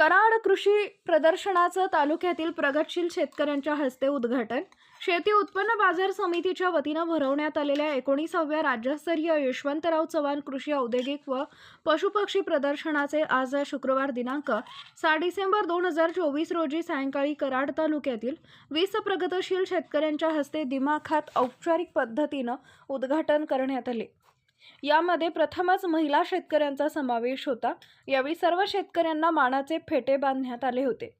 कराड कृषी प्रदर्शनाचं तालुक्यातील प्रगतशील शेतकऱ्यांच्या हस्ते उद्घाटन. शेती उत्पन्न बाजार समितीच्या वतीनं भरवण्यात आलेल्या एकोणीसाव्या राज्यस्तरीय यशवंतराव चव्हाण कृषी औद्योगिक व पशुपक्षी प्रदर्शनाचे आज शुक्रवार दिनांक सहा डिसेंबर दोन हजार चोवीस रोजी सायंकाळी कराड तालुक्यातील वीस प्रगतशील शेतकऱ्यांच्या हस्ते दिमाखात औपचारिक पद्धतीनं उद्घाटन करण्यात आले. यामध्ये प्रथमच महिला शेतकऱ्यांचा समावेश होता. यावेळी सर्व शेतकऱ्यांना मानाचे फेटे बांधण्यात आले होते.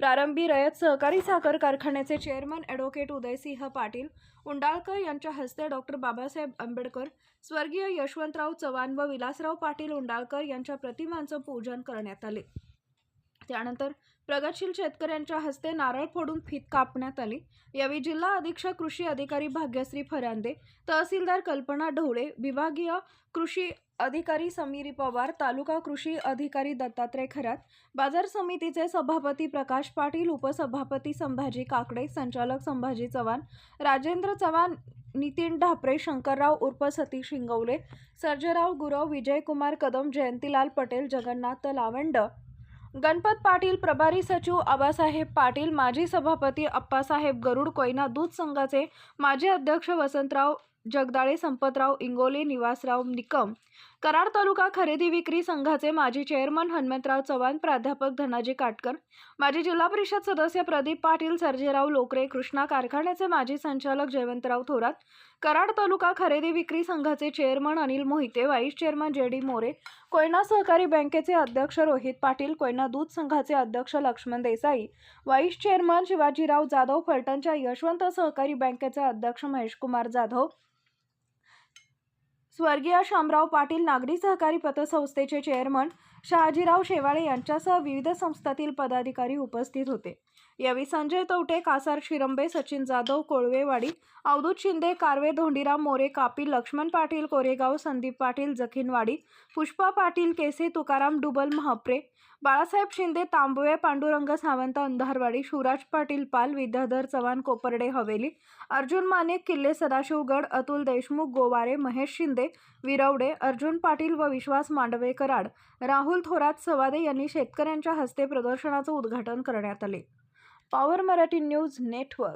प्रारंभी रयत सहकारी साखर कारखान्याचे चेअरमन ॲडव्होकेट उदयसिंह पाटील उंडाळकर यांच्या हस्ते डॉक्टर बाबासाहेब आंबेडकर स्वर्गीय यशवंतराव चव्हाण व विलासराव पाटील उंडाळकर यांच्या प्रतिमांचं पूजन करण्यात आले. त्यानंतर प्रगतशील शेतकऱ्यांच्या हस्ते नारळ फोडून फीत कापण्यात आली. यावेळी जिल्हा अधीक्षक कृषी अधिकारी भाग्यश्री फरांदे तहसीलदार कल्पना ढवळे विभागीय कृषी अधिकारी समीरी पवार तालुका कृषी अधिकारी दत्तात्रय खरात बाजार समितीचे सभापती प्रकाश पाटील उपसभापती संभाजी काकडे संचालक संभाजी चव्हाण राजेंद्र चव्हाण नितीन ढापरे शंकरराव उर्फ सतीश शिंगवले सर्जेराव गुरव विजयकुमार कदम जयंतीलाल पटेल जगन्नाथ लावंड गणपत पाटील प्रभारी सचिव आबासाहेब पाटील माजी सभापती अप्पासाहेब गरुड कोयना दूध संघाचे माजी अध्यक्ष वसंतराव जगदाळे संपतराव इंगोले निवासराव निकम. कराड तालुका खरेदी विक्री संघाचे माजी चेअरमन हनुमंतराव चव्हाण प्राध्यापक धनाजी काटकर माजी जिल्हा परिषद सदस्य प्रदीप पाटील सर्जेराव लोकरे कृष्णा कारखान्याचे माजी संचालक जयवंतराव थोरात कराड तालुका खरेदी विक्री संघाचे chairman Anil Mohite vice chairman J D More Koyna सहकारी बँकेचे अध्यक्ष रोहित पाटील कोयना दूध संघाचे अध्यक्ष लक्ष्मण देसाई व्हाईस चेअरमन शिवाजीराव जाधव फलटणच्या यशवंत सहकारी बँकेचे अध्यक्ष महेशकुमार जाधव स्वर्गीय शामराव पाटील नागरी सहकारी पतसंस्थेचे चेअरमन शहाजीराव शेवाळे यांच्यासह विविध संस्थातील पदाधिकारी उपस्थित होते. यावेळी संजय तवटे कासार शिरंबे सचिन जाधव कोळवेवाडी अवधूत शिंदे कारवे धोंडीराम मोरे कापील लक्ष्मण पाटील कोरेगाव संदीप पाटील जखीनवाडी पुष्पा पाटील केसे तुकाराम डुबल महाप्रे बाळासाहेब शिंदे तांबवे पांडुरंग सावंत अंधारवाडी शिवराज पाटील पाल विद्याधर चव्हाण कोपर्डे हवेली अर्जुन माने किल्ले सदाशिवगड अतुल देशमुख गोवारे महेश शिंदे विरवडे अर्जुन पाटील व विश्वास मांडवे कराड राहुल थोरात सवादे यांनी शेतकऱ्यांच्या हस्ते प्रदर्शनाचं उद्घाटन करण्यात आले. Power Marathi News Network.